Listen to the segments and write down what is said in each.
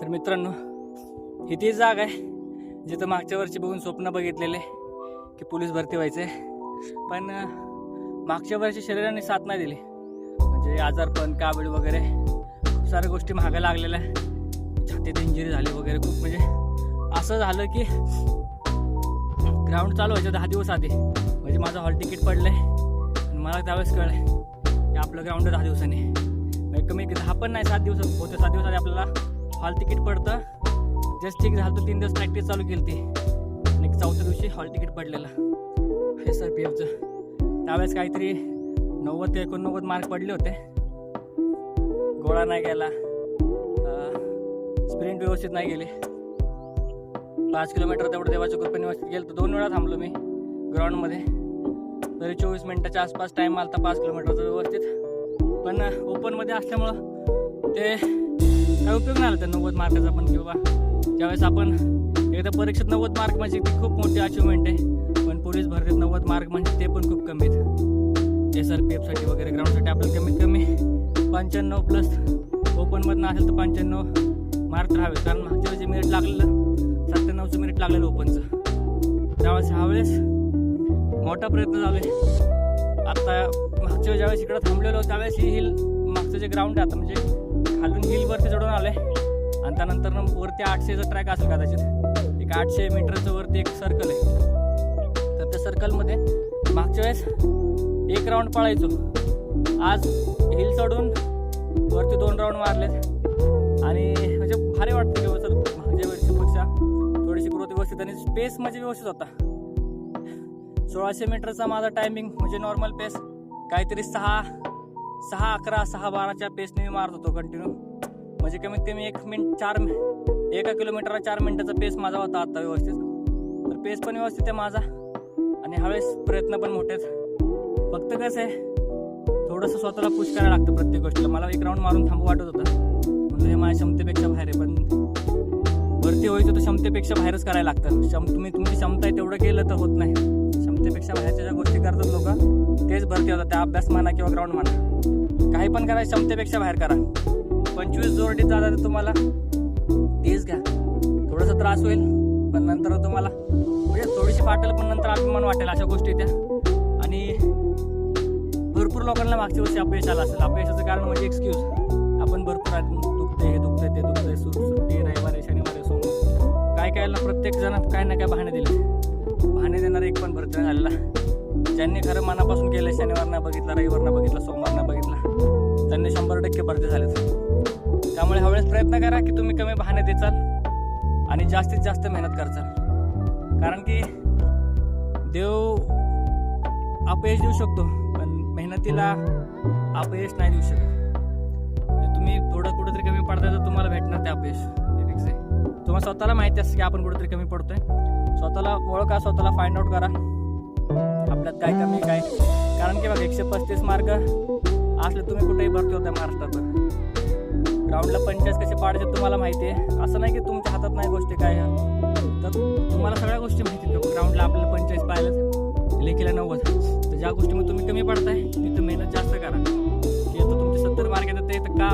तर मित्रांनो ही ती जागा आहे जिथं मागच्या वर्षी बघून स्वप्न बघितलेले की पोलीस भरती व्हायचे. पण मागच्या वर्षी शरीराने साथ नाही दिली. म्हणजे आजारपण काबीड वगैरे खूप साऱ्या गोष्टी महागा लागलेल्या. छातीत इंजुरी झाली वगैरे खूप. म्हणजे असं झालं की ग्राउंड चालू व्हायचं दहा दिवस आधी. म्हणजे माझं हॉल तिकीट पडलंय. आणि मला त्यावेळेस कळलं की आपलं ग्राउंड दहा दिवसांनी. म्हणजे कमी दहा पण नाही सात दिवस होते. सात दिवस आधी आपल्याला हॉल तिकीट पडतं. जस्ट ठीक झालं तर तीन दिवस प्रॅक्टिस चालू केली ती. आणि एक चौथ्या दिवशी हॉल तिकीट पडलेलं. एस आर पी एफचं त्यावेळेस काहीतरी नव्वद ते एकोणनव्वद मार्क पडले होते. गोळा नाही गेला. स्प्रिंट व्यवस्थित नाही गेली. पाच किलोमीटर तेवढं देवाच्या कृपेने व्यवस्थित गेलं तर दोन वेळा थांबलो मी ग्राउंडमध्ये तरी चोवीस मिनिटाच्या आसपास टाईम आला होता पाच किलोमीटरचा व्यवस्थित. पण ओपनमध्ये असल्यामुळं ते काय उपयोग नाही आला त्या नव्वद मार्काचा पण किंवा ज्यावेळेस आपण एकदा परीक्षेत नव्वद मार्क म्हणजे ती खूप मोठी अचिव्हमेंट आहे. पण पोलीस भरतीत नव्वद मार्क म्हणजे ते पण खूप कमी आहेत. एस आर पी एफसाठी वगैरे ग्राउंडसाठी आपल्याला कमीत कमी पंच्याण्णव प्लस ओपनमधनं असेल तर पंच्याण्णव मार्क राहावे कारण मागच्या वेळेस मिनिट लागलेलं सत्त्याण्णवचं मिनिट लागलेलं ओपनचं त्यावेळेस ह्यावेळेस मोठा प्रयत्न झाला आहे. आता मागच्या ज्यावेळेस इकडं थांबलेलो त्यावेळेस ही हिल मागचं जे ग्राउंड आहे आता म्हणजे खालून हिलवरती चढून आलं आहे आणि त्यानंतर वरती आठशेचा ट्रॅक असेल कदाचित. एक आठशे मीटरचं वरती एक सर्कल आहे. तर त्या सर्कलमध्ये मागच्या वेळेस एक राऊंड पळायचो. आज हिल चढून वरती दोन राऊंड मारलेत. आणि म्हणजे भारी वाटतं की सर मागच्या वर्षीपेक्षा थोडीशी ग्रोथ व्यवस्थित आणि स्पेस म्हणजे व्यवस्थित होता. सोळाशे मीटरचा माझा टायमिंग म्हणजे नॉर्मल पेस काहीतरी सहा सहा अकरा सहा बाराच्या पेसने मी मारत होतो कंटिन्यू म्हणजे कमीत कमी एक मिनिट चार एका किलोमीटरला चार मिनिटाचा पेस माझा होता आत्ता व्यवस्थित. तर पेस पण व्यवस्थित आहे माझा. आणि ह्यावेळेस प्रयत्न पण मोठे आहेत फक्त कसं आहे थोडंसं स्वतःला पुश करायला लागतं प्रत्येक गोष्टीला. मला एक राऊंड मारून थांबू वाटत होतं. म्हणजे हे माझ्या क्षमतेपेक्षा बाहेर आहे पण वरती होईल तर क्षमतेपेक्षा बाहेरच करायला लागतं. क्षम तुम्ही तुमची क्षमता आहे तेवढं केलं तर होत नाही. क्षमतेपेक्षा बाहेरच्या ज्या गोष्टी करतात लोक तेच भरती होतात. त्या अभ्यास म्हणा किंवा ग्राउंड म्हणा. काही पण करा क्षमतेपेक्षा बाहेर करा. पंचवीस जोरडीत जाता तर तुम्हाला. तेच घ्या. थोडासा त्रास होईल पण नंतर तुम्हाला. म्हणजे थोडीशी फाटेल पण नंतर अभिमान वाटेल अशा गोष्टी त्या. आणि भरपूर लोकांना मागच्या वर्षी अपयश आलं असेल. अपयशाचं कारण म्हणजे एक्सक्यूज आपण भरपूर आहे, दुखते हे दुखते ते दुखते सुरू सुट्टी रविवारी शनिवारी सोमवार. काय काय प्रत्येक जण काय ना काय बहाणे दिले. बहाणे देणार एक पण भरती झालेला ज्यांनी खरं मनापासून केलं शनिवारनं बघितलं बघितला बघितलं सोमवारनं बघितला बघितला त्यांनी शंभर टक्के भरती झाले त्यामुळे ह्यावेळेस प्रयत्न करा की तुम्ही कमी बहाणे देचाल आणि जास्तीत जास्त मेहनत करचाल कारण की देव अपयश देऊ शकतो पण मेहनतीला अपयश नाही देऊ शकत. म्हणजे तुम्ही थोडं कुठेतरी कमी पडताय तर तुम्हाला भेटणार ते अपयश. फिक्स आहे. तुम्हाला स्वतःला माहिती असतं की आपण कुठेतरी कमी पडतोय. स्वतःला ओळखा स्वतःला फाइंड आउट करा. आपल्यात काय कमी काय कारण की बघा एकशे पस्तीस मार्क असले तुम्ही कुठेही भरती होता महाराष्ट्रात ग्राउंडला पंचायत कसे पाडायचे तुम्हाला माहिती आहे. असं नाही की तुमच्या हातात नाही गोष्टी काय तर तुम्हाला सगळ्या गोष्टी माहिती आहेत. ग्राउंडला आपल्याला पंचायत पाहिलं लेखीला नव्वद. तर ज्या गोष्टीमध्ये तुम्ही कमी पडताय तिथं मेहनत जास्त करा. की तर तुमचे सत्तर मार्क येतात ते तर का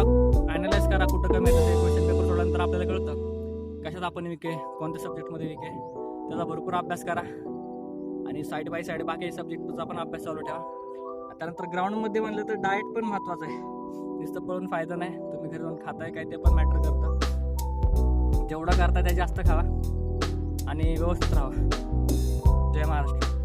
ॲनालाइज करा कुठं कमी येतं ते क्वेश्चन पेपर सोडल्यानंतर आपल्याला कळतं. कशात आपण विके? कोणत्या सब्जेक्टमध्ये विके? त्याचा भरपूर अभ्यास करा. आणि साईड बाय साईड बाकी सब्जेक्टचा पण अभ्यास चालू ठेवा. त्यानंतर ग्राउंडमध्ये म्हणलं तर डाएट पण महत्त्वाचं आहे. नुसतं पळून फायदा नाही. तुम्ही घरी जाऊन खाताय काय ते पण मॅटर करतं. जेवढं करताय ते जास्त खावा. आणि व्यवस्थित राहा. जय महाराष्ट्र.